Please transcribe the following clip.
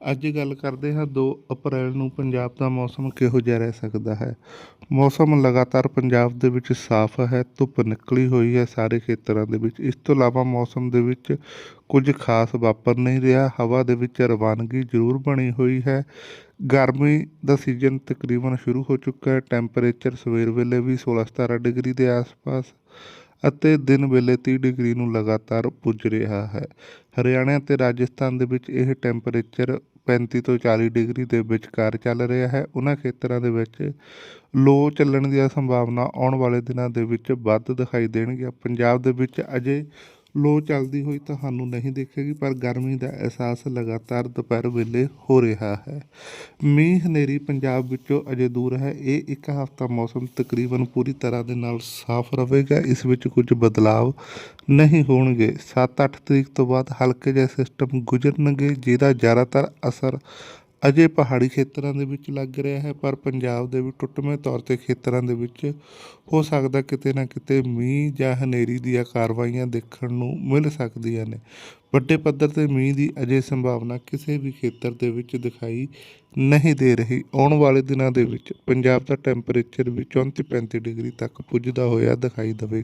ਅੱਜ ਗੱਲ ਕਰਦੇ ਹਾਂ 2 ਅਪ੍ਰੈਲ ਨੂੰ ਪੰਜਾਬ ਦਾ ਮੌਸਮ ਕਿਹੋ ਜਿਹਾ ਰਹਿ ਸਕਦਾ ਹੈ। ਮੌਸਮ ਲਗਾਤਾਰ ਪੰਜਾਬ ਦੇ ਵਿੱਚ ਸਾਫ਼ ਹੈ, ਧੁੱਪ ਨਿਕਲੀ ਹੋਈ ਹੈ ਸਾਰੇ ਖੇਤਰਾਂ ਦੇ ਵਿੱਚ। ਇਸ ਤੋਂ ਇਲਾਵਾ ਮੌਸਮ ਦੇ ਵਿੱਚ ਕੁਝ ਖਾਸ ਵਾਪਰ ਨਹੀਂ ਰਿਹਾ, ਹਵਾ ਦੇ ਵਿੱਚ ਰਵਾਨਗੀ ਜ਼ਰੂਰ ਬਣੀ ਹੋਈ ਹੈ। ਗਰਮੀ ਦਾ ਸੀਜ਼ਨ ਤਕਰੀਬਨ ਸ਼ੁਰੂ ਹੋ ਚੁੱਕਾ ਹੈ, ਟੈਂਪਰੇਚਰ ਸਵੇਰ ਵੇਲੇ ਵੀ 16-17 ਡਿਗਰੀ ਦੇ ਆਸ-ਪਾਸ ਅਤੇ ਦਿਨ ਵੇਲੇ 30 ਡਿਗਰੀ ਨੂੰ ਲਗਾਤਾਰ ਪੁੱਜ ਰਿਹਾ ਹੈ। ਹਰਿਆਣਾ ਅਤੇ ਰਾਜਸਥਾਨ ਦੇ ਵਿੱਚ ਇਹ ਟੈਂਪਰੇਚਰ 35 ਤੋਂ 40 ਡਿਗਰੀ ਦੇ ਵਿਚਕਾਰ ਚੱਲ ਰਿਹਾ ਹੈ। ਉਹਨਾਂ ਖੇਤਰਾਂ ਦੇ ਵਿੱਚ ਲੋ ਚੱਲਣ ਦੀ ਸੰਭਾਵਨਾ ਆਉਣ ਵਾਲੇ ਦਿਨਾਂ ਦੇ ਵਿੱਚ ਵੱਧ ਦਿਖਾਈ ਦੇਣਗੀਆਂ। ਪੰਜਾਬ ਦੇ ਵਿੱਚ ਅਜੇ ਲੋ ਚੱਲਦੀ ਹੋਈ ਤੁਹਾਨੂੰ ਨਹੀਂ ਦੇਖੇਗੀ, ਪਰ ਗਰਮੀ ਦਾ ਅਹਿਸਾਸ ਲਗਾਤਾਰ ਦੁਪਹਿਰ ਵੇਲੇ ਹੋ ਰਿਹਾ ਹੈ। ਮੀਂਹ ਹਨੇਰੀ ਪੰਜਾਬ ਵਿੱਚੋਂ ਅਜੇ ਦੂਰ ਹੈ। ਇਹ ਇੱਕ ਹਫ਼ਤਾ ਮੌਸਮ ਤਕਰੀਬਨ ਪੂਰੀ ਤਰ੍ਹਾਂ ਦੇ ਨਾਲ ਸਾਫ਼ ਰਹੇਗਾ। ਇਸ ਵਿੱਚ ਕੁਝ ਬਦਲਾਵ ਨਹੀਂ ਹੋਣਗੇ। 7-8 ਤਰੀਕ ਤੋਂ ਬਾਅਦ ਹਲਕੇ ਜਿਹੇ ਸਿਸਟਮ ਗੁਜ਼ਰਨਗੇ, ਜਿਹਦਾ ਜ਼ਿਆਦਾਤਰ ਅਸਰ ਅਜੇ ਪਹਾੜੀ ਖੇਤਰਾਂ ਦੇ ਵਿੱਚ ਲੱਗ ਰਿਹਾ ਹੈ, ਪਰ ਪੰਜਾਬ ਦੇ ਵੀ ਟੁੱਟਵੇਂ ਤੌਰ ਤੇ ਖੇਤਰਾਂ ਦੇ ਵਿੱਚ ਹੋ ਸਕਦਾ ਕਿਤੇ ਨਾ ਕਿਤੇ ਮੀਂਹ ਜਾਂ ਹਨੇਰੀ ਦੀਆਂ ਕਾਰਵਾਈਆਂ ਦੇਖਣ ਨੂੰ ਮਿਲ ਸਕਦੀਆਂ ਨੇ। ਵੱਡੇ ਪੱਧਰ ਤੇ ਮੀਂਹ ਦੀ ਅਜੇ ਸੰਭਾਵਨਾ ਕਿਸੇ ਵੀ ਖੇਤਰ ਦੇ ਵਿੱਚ ਦਿਖਾਈ ਨਹੀਂ ਦੇ ਰਹੀ। ਆਉਣ ਵਾਲੇ ਦਿਨਾਂ ਦੇ ਵਿੱਚ ਪੰਜਾਬ ਦਾ ਟੈਂਪਰੇਚਰ ਵੀ 34 35 ਡਿਗਰੀ ਤੱਕ ਪੁੱਜਦਾ ਹੋਇਆ ਦਿਖਾਈ ਦੇਵੇ